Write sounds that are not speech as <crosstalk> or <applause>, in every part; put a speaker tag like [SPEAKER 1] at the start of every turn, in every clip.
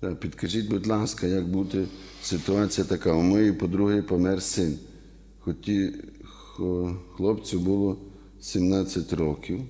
[SPEAKER 1] Так, підкажіть, будь ласка, як бути ситуація така? У моєї подруги помер син. Хоті хлопцю було 17 років.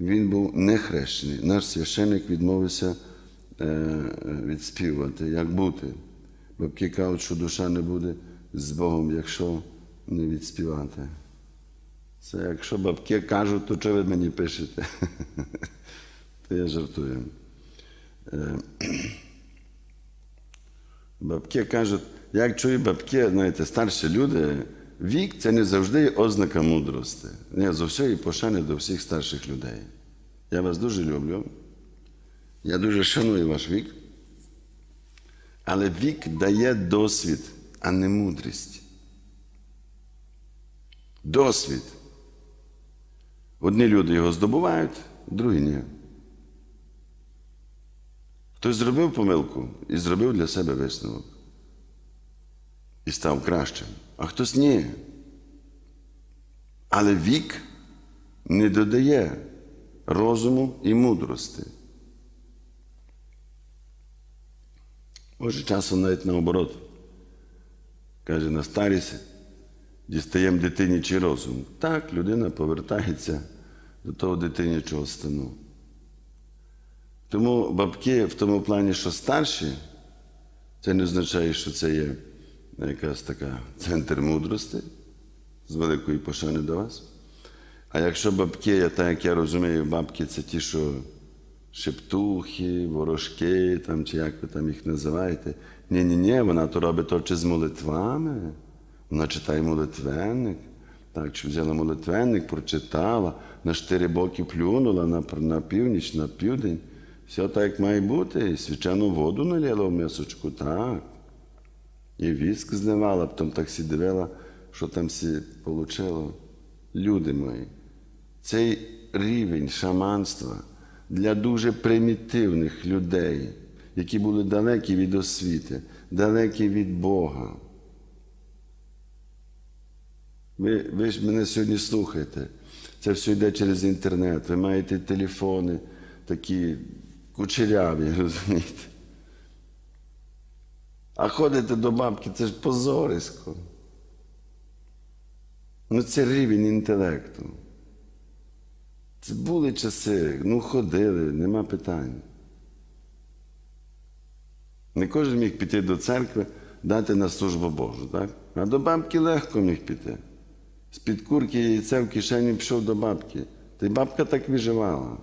[SPEAKER 1] Він був не хрещений. Наш священник відмовився е, відспівати. Як бути? Бабки кажуть, що душа не буде з Богом, якщо не відспівати. Це якщо бабки кажуть, то чого ви мені пишете? <laughs> То я жартую. Бабки кажуть, як чую бабки, знаєте, старші люди, вік це не завжди ознака мудрості. Я за всієї пошани до всіх старших людей. Я вас дуже люблю. Я дуже шаную ваш вік. Але вік дає досвід, а не мудрість. Досвід. Одні люди його здобувають, другі ні. Хтось зробив помилку і зробив для себе висновок. І став кращим, а хтось ні. Але вік не додає розуму і мудрості. Може, часом навіть наоборот. Каже, на старість дістаємо дитинячий розум. Так, людина повертається до того дитинячого стану. Тому бабки в тому плані, що старші, це не означає, що це є якась така центр мудрості з великої пошани до вас. А якщо бабки, так як я розумію, бабки це ті, що шептухи, ворожки, там, чи як ви там їх називаєте. Ні-ні-ні, вона то робить то чи з молитвами. Вона читає молитвенник. Так, що взяла молитвенник, прочитала, на чотири боки плюнула на, на північ, на південь. Все так, має бути. І свячену воду налила в мисочку, так. І віск зливала, потім так всі що там всі получило. Люди мої, цей рівень шаманства для дуже примітивних людей, які були далекі від освіти, далекі від Бога. Ви, ви ж мене сьогодні слухаєте. Це все йде через інтернет. Ви маєте телефони такі кучеряві, розумієте? А ходите до бабки, це ж позорисько. Ну, це рівень інтелекту. Це були часи, ну ходили, нема питань. Не кожен міг піти до церкви, дати на службу Божу, так? А до бабки легко міг піти. З-під курки яйця в кишені пішов до бабки. Та й бабка так виживала,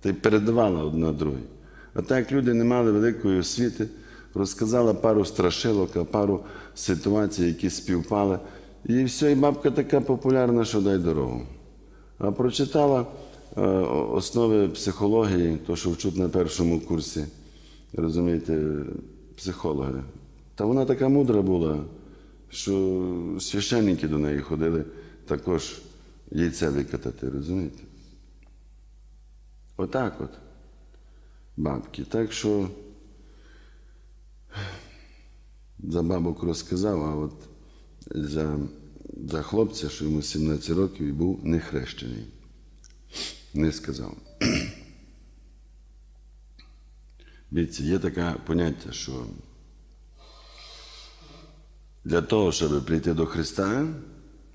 [SPEAKER 1] та й передавала одна другій. А так як люди не мали великої освіти, розказала пару страшилок, а пару ситуацій, які співпали. І все, і бабка така популярна, що дай дорогу. А прочитала е, основи психології, то, що вчуть на першому курсі, розумієте, психологи. Та вона така мудра була, що священники до неї ходили також яйця викатати, розумієте? Отак от, бабки. Так що за бабок розказав, а от за, за хлопця, що йому 17 років і був не хрещений. Не сказав. Дивіться, є таке поняття, що для того, щоб прийти до Христа,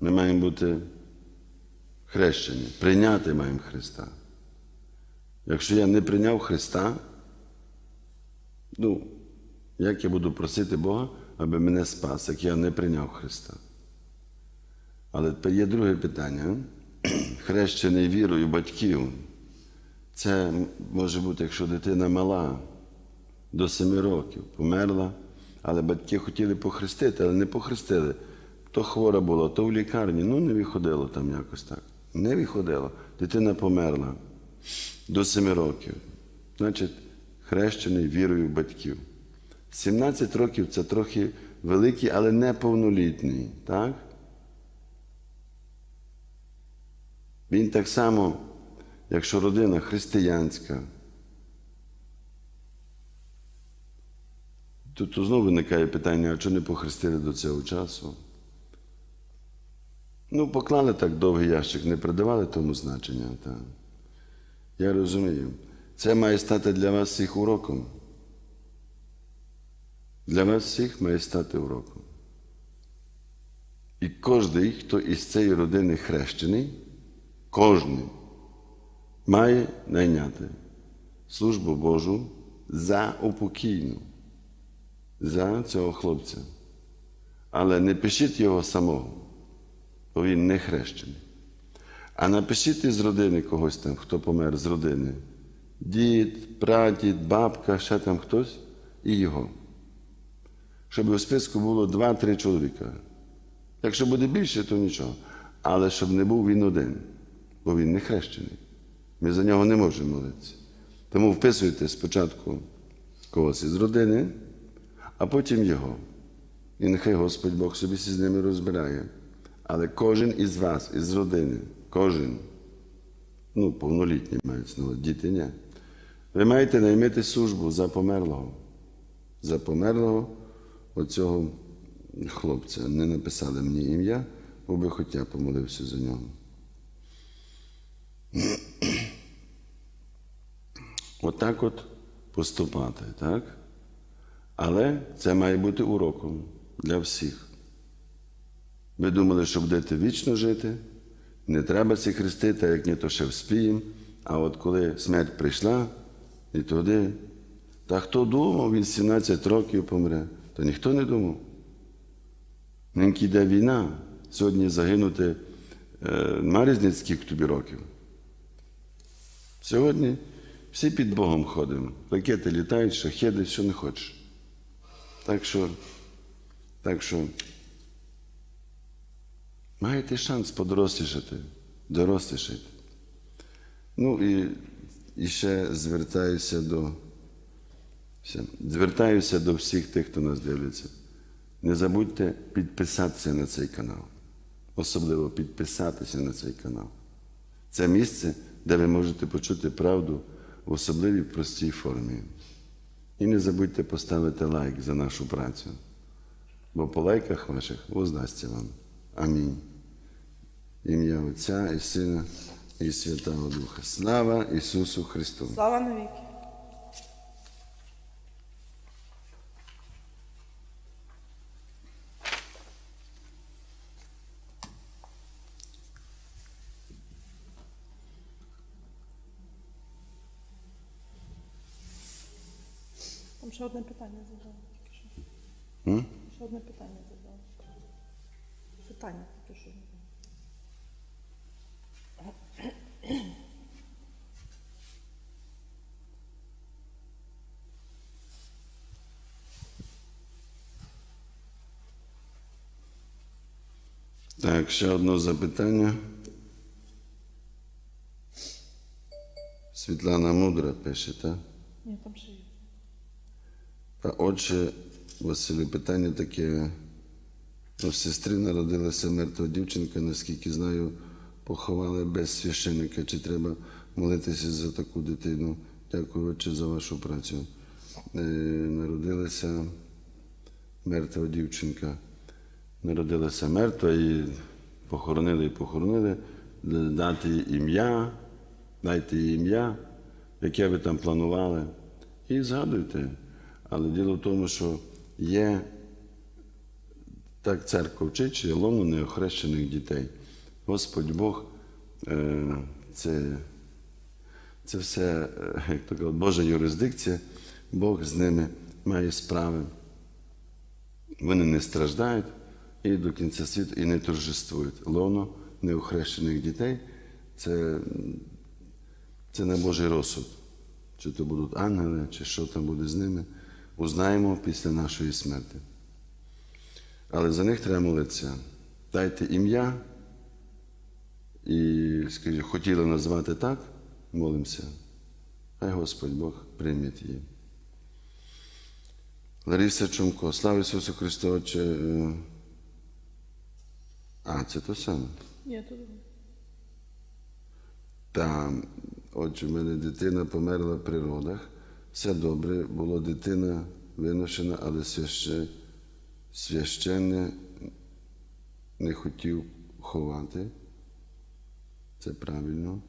[SPEAKER 1] ми маємо бути хрещені, прийняти маємо Христа. Якщо я не прийняв Христа, ну, як я буду просити Бога, аби мене спас, як я не прийняв Христа? Але тепер є друге питання. <clears throat> Хрещений вірою батьків. Це може бути, якщо дитина мала до семи років, померла, але батьки хотіли похрестити, але не похрестили. То хвора була, то в лікарні, ну не виходило там якось так. Не виходило. Дитина померла до семи років. Значить, хрещений вірою батьків. 17 років це трохи великий, але неповнолітній. Так? Він так само, якщо родина християнська, то знову виникає питання, а чого не похрестили до цього часу? Ну, поклали так довгий ящик, не придавали тому значення. Так. Я розумію. Це має стати для вас всіх уроком. для вас всіх має стати уроком. І кожен, хто із цієї родини хрещений, кожен має найняти службу Божу за упокійну, за цього хлопця. Але не пишіть його самого, бо він не хрещений. А напишіть із родини когось там, хто помер з родини. Дід, прадід, бабка, ще там хтось і його. Щоб у списку було два-три чоловіка. Якщо буде більше, то нічого. Але щоб не був він один, бо він не хрещений. Ми за нього не можемо молитися. Тому вписуйте спочатку когось із родини, а потім його. І нехай Господь Бог собі з ними розбирає. Але кожен із вас, із родини, кожен, ну, повнолітні мають знову, діти ні. Ви маєте наймити службу за померлого. За померлого оцього хлопця. Не написали мені ім'я, бо би хоч я помолився за нього. <clears throat> Отак от поступати, так? Але це має бути уроком для всіх. Ви думали, що будете вічно жити, не треба ці хрестити, як ні, то ще вспіємо. А от коли смерть прийшла, і туди, та хто думав, він 17 років помре, то ніхто не думав. Ниньки йде війна, сьогодні загинути е, нема різниці, скільки тобі років. Сьогодні всі під Богом ходимо. Ракети літають, шахеди, що не хочеш. Так що, так що маєте шанс подорослішати, дорослішати. Ну і, і ще звертаюся до, звертаюся до всіх тих, хто нас дивиться. Не забудьте підписатися на цей канал. Особливо підписатися на цей канал. Це місце, де ви можете почути правду в особливій простій формі. І не забудьте поставити лайк за нашу працю, бо по лайках ваших воздасться вам. Амінь. Ім'я Отця і Сина і Святого Духа. Слава Ісусу Христу!
[SPEAKER 2] Слава навіки. Там ще одне питання. Тільки що. Ще одне питання задав. Питання тільки що.
[SPEAKER 1] Так, ще одне запитання. Світлана Мудра пише, так?
[SPEAKER 2] Ні, там ще є.
[SPEAKER 1] А отже, Василю, питання таке. У сестри народилася мертва дівчинка, наскільки знаю, поховали без священника. Чи треба молитися за таку дитину? Дякую, отче, за вашу працю. Е, народилася мертва дівчинка. Народилася мертва і похоронили і похоронили. Дати їй ім'я, дайте їй ім'я, яке ви там планували. І згадуйте. Але діло в тому, що є так церква вчить, є лоно неохрещених дітей. Господь Бог, е, це, це все, е, як то кажуть, Божа юрисдикція, Бог з ними має справи. Вони не страждають і до кінця світу і не торжествують. Лоно неохрещених дітей це, це не Божий розсуд. Чи то будуть ангели, чи що там буде з ними, узнаємо після нашої смерті. Але за них треба молитися. Дайте ім'я і, скажіть, хотіли назвати так, молимося. Хай Господь Бог прийме її. Лариса Чумко, слава Ісусу Христу, Отче. А, це то саме.
[SPEAKER 2] Ні, тут.
[SPEAKER 1] Там, отже, в мене дитина померла при родах. Все добре, була дитина виношена, але свяще, священне не хотів ховати. Це правильно.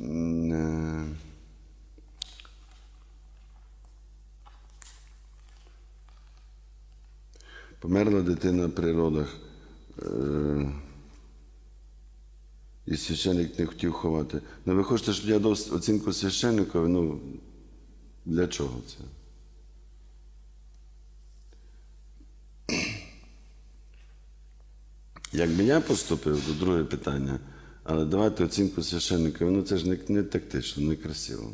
[SPEAKER 1] Е, померла дитина при родах, е, і священник не хотів ховати. Ну ви хочете, щоб я дав оцінку священникові? Ну, для чого це? Якби я поступив, то друге питання, але давати оцінку священникові, ну це ж не, не тактично, не красиво.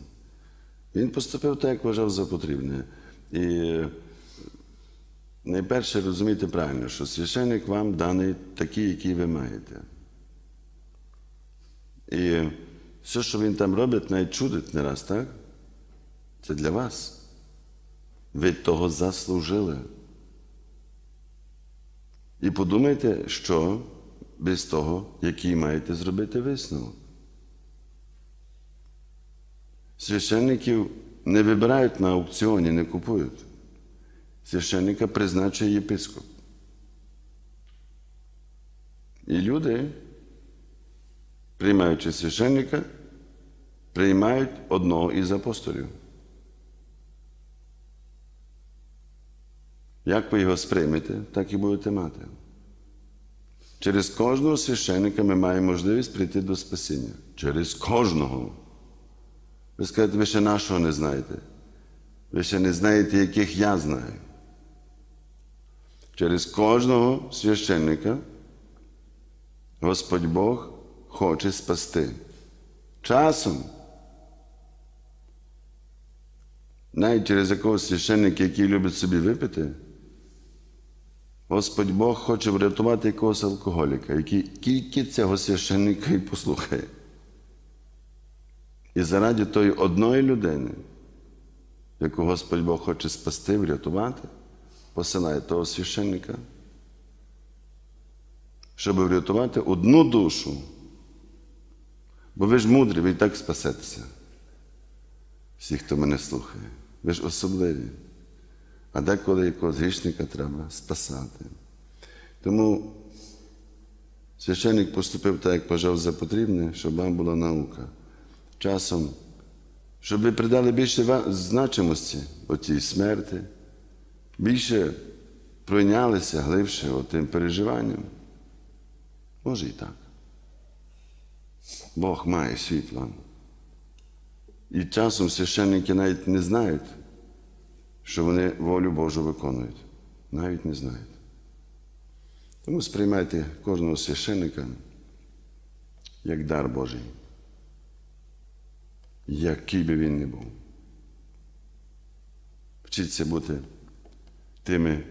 [SPEAKER 1] Він поступив так, як вважав за потрібне. І найперше розумійте правильно, що священник вам даний такий, який ви маєте. І все, що він там робить, навіть чудить не раз, так? Це для вас. Ви того заслужили. І подумайте, що без того, який маєте зробити висновок. Священників не вибирають на аукціоні, не купують. Священника призначує єпископ. І люди, приймаючи священника, приймають одного із апостолів. Як ви його сприймете, так і будете мати. Через кожного священника ми маємо можливість прийти до спасіння. Через кожного. Ви скажете, ви ще нашого не знаєте. Ви ще не знаєте, яких я знаю. Через кожного священника Господь Бог хоче спасти. Часом. Навіть через якогось священника, який любить собі випити, Господь Бог хоче врятувати якогось алкоголіка, який тільки цього священника і послухає. І заради тої одної людини, яку Господь Бог хоче спасти, врятувати, посилає того священника, щоб врятувати одну душу. Бо ви ж мудрі, ви і так спасетеся. Всі, хто мене слухає, ви ж особливі. А деколи якогось грішника треба спасати. Тому священник поступив так, як вважав за потрібне, щоб вам була наука. Часом, щоб ви придали більше значимості отій смерті, більше пройнялися глибше тим переживанням. Може і так. Бог має свій. І часом священники навіть не знають, що вони волю Божу виконують. Навіть не знають. Тому сприймайте кожного священника як дар Божий, який би він не був. Вчіться бути тими,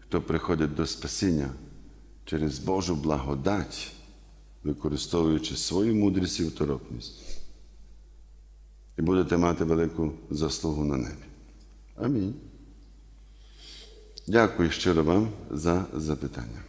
[SPEAKER 1] хто приходить до спасіння через Божу благодать, використовуючи свою мудрість і второпність. І будете мати велику заслугу на небі. Амінь. Дякую щиро вам за запитання.